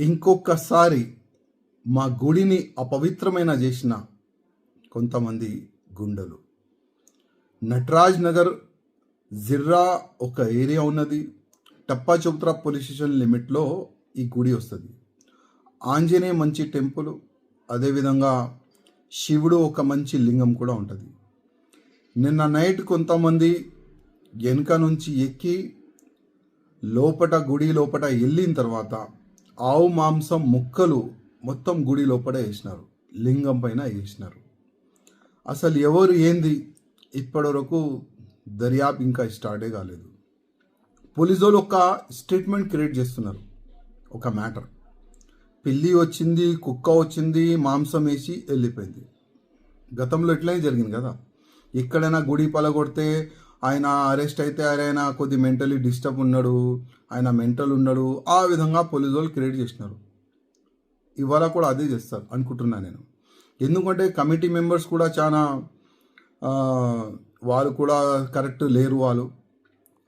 ఇంకొకసారి మా గుడిని అపవిత్రమైన చేసిన కొంతమంది గుండెలు. నటరాజ్ నగర్ జిర్రా ఒక ఏరియా ఉన్నది. టప్పా చౌత్రా పోలీస్ స్టేషన్ లిమిట్లో ఈ గుడి వస్తుంది. ఆంజనేయ మంచి టెంపుల్ అదేవిధంగా శివుడు ఒక మంచి లింగం కూడా ఉంటుంది. నిన్న నైట్ కొంతమంది వెనుక నుంచి ఎక్కి లోపట గుడి లోపట వెళ్ళిన తర్వాత ఆవు మాంసం ముక్కలు మొత్తం గుడి లోపల వేసినారు. లింగం పైన వేసినారు. అసలు ఎవరు ఏంది? ఇప్పటివరకు దర్యాప్తు ఇంకా స్టార్టే కాలేదు. పోలీసు వాళ్ళు ఒక స్టేట్మెంట్ క్రియేట్ చేస్తున్నారు. ఒక మ్యాటర్. పిల్లి వచ్చింది కుక్క వచ్చింది మాంసం వేసి వెళ్ళిపోయింది. గతంలో ఇట్లనే జరిగింది కదా. ఎక్కడైనా గుడి పలగొడితే ఆయన అరెస్ట్ అయితే ఆయన కొద్ది మెంటలీ డిస్టర్బ్ ఉన్నాడు ఆయన మెంటల్ ఉన్నాడు ఆ విధంగా పోలీసు వాళ్ళు క్రియేట్ చేసినారు. ఇవాళ కూడా అదే చేస్తారు అనుకుంటున్నా నేను. ఎందుకంటే కమిటీ మెంబర్స్ కూడా చాలా వాళ్ళు కూడా కరెక్ట్ లేరు వాళ్ళు.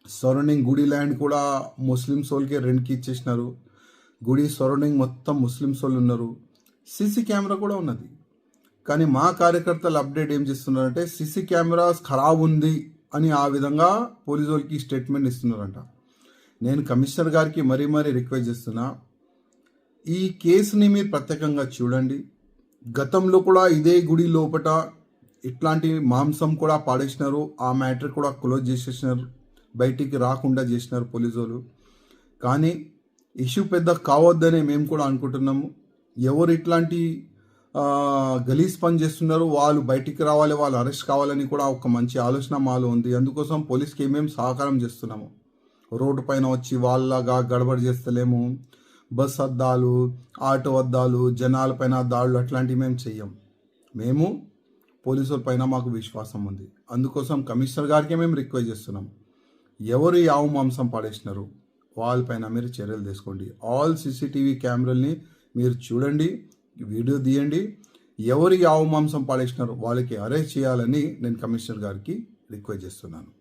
సరౌండింగ్ గుడి ల్యాండ్ కూడా ముస్లిమ్స్ వాళ్ళకి రెంట్కి ఇచ్చేసినారు. గుడి సరౌండింగ్ మొత్తం ముస్లిమ్స్ వాళ్ళు ఉన్నారు. సీసీ కెమెరా కూడా ఉన్నది. కానీ మా కార్యకర్తలు అప్డేట్ ఏం చేస్తున్నారంటే సీసీ కెమెరాస్ ఖరాబ్ ఉంది. అని ఆ విధంగా పోలీసు వాళ్ళకి స్టేట్మెంట్ ఇస్తున్నారంట. నేను కమిషనర్ గారికి మరీ మరీ రిక్వెస్ట్ చేస్తున్నా ఈ కేసుని మీరు ప్రత్యేకంగా చూడండి. గతంలో కూడా ఇదే గుడి లోపట ఇట్లాంటి మాంసం కూడా పాడేసినారు ఆ మ్యాటర్ కూడా క్లోజ్ చేసేసినారు బయటికి రాకుండా చేసినారు పోలీసు వాళ్ళు కానీ ఇష్యూ పెద్ద కావద్దని మేము కూడా అనుకుంటున్నాము. ఎవరు ఇట్లాంటి గలీజ్ పని చేస్తున్నారు. వాళ్ళు బయటికి రావాలి వాళ్ళు అరెస్ట్ కావాలని కూడా ఒక మంచి ఆలోచన మాలో ఉంది. అందుకోసం పోలీస్కి ఏమేమి సహకారం చేస్తున్నాము? రోడ్డు పైన వచ్చి వాళ్ళగా గడబడి చేస్తలేము. బస్ అద్దాలు ఆటో అద్దాలు జనాలపైన దాడులు అట్లాంటివి మేము చెయ్యం. మేము పోలీసుల పైన మాకు విశ్వాసం ఉంది. అందుకోసం కమిషనర్ గారికి మేము రిక్వెస్ట్ చేస్తున్నాం. ఎవరు ఈ ఆవు మాంసం పాడేసినారు? వాళ్ళపైన మీరు చర్యలు తీసుకోండి. ఆల్ సీసీటీవీ కెమెరాల్ని మీరు చూడండి. వీడియో తీయండి. ఎవరు ఈ ఆవు మాంసం పాడేసినారు వాళ్ళకి అరెస్ట్ చేయాలని నేను కమిషనర్ గారికి రిక్వెస్ట్ చేస్తున్నాను.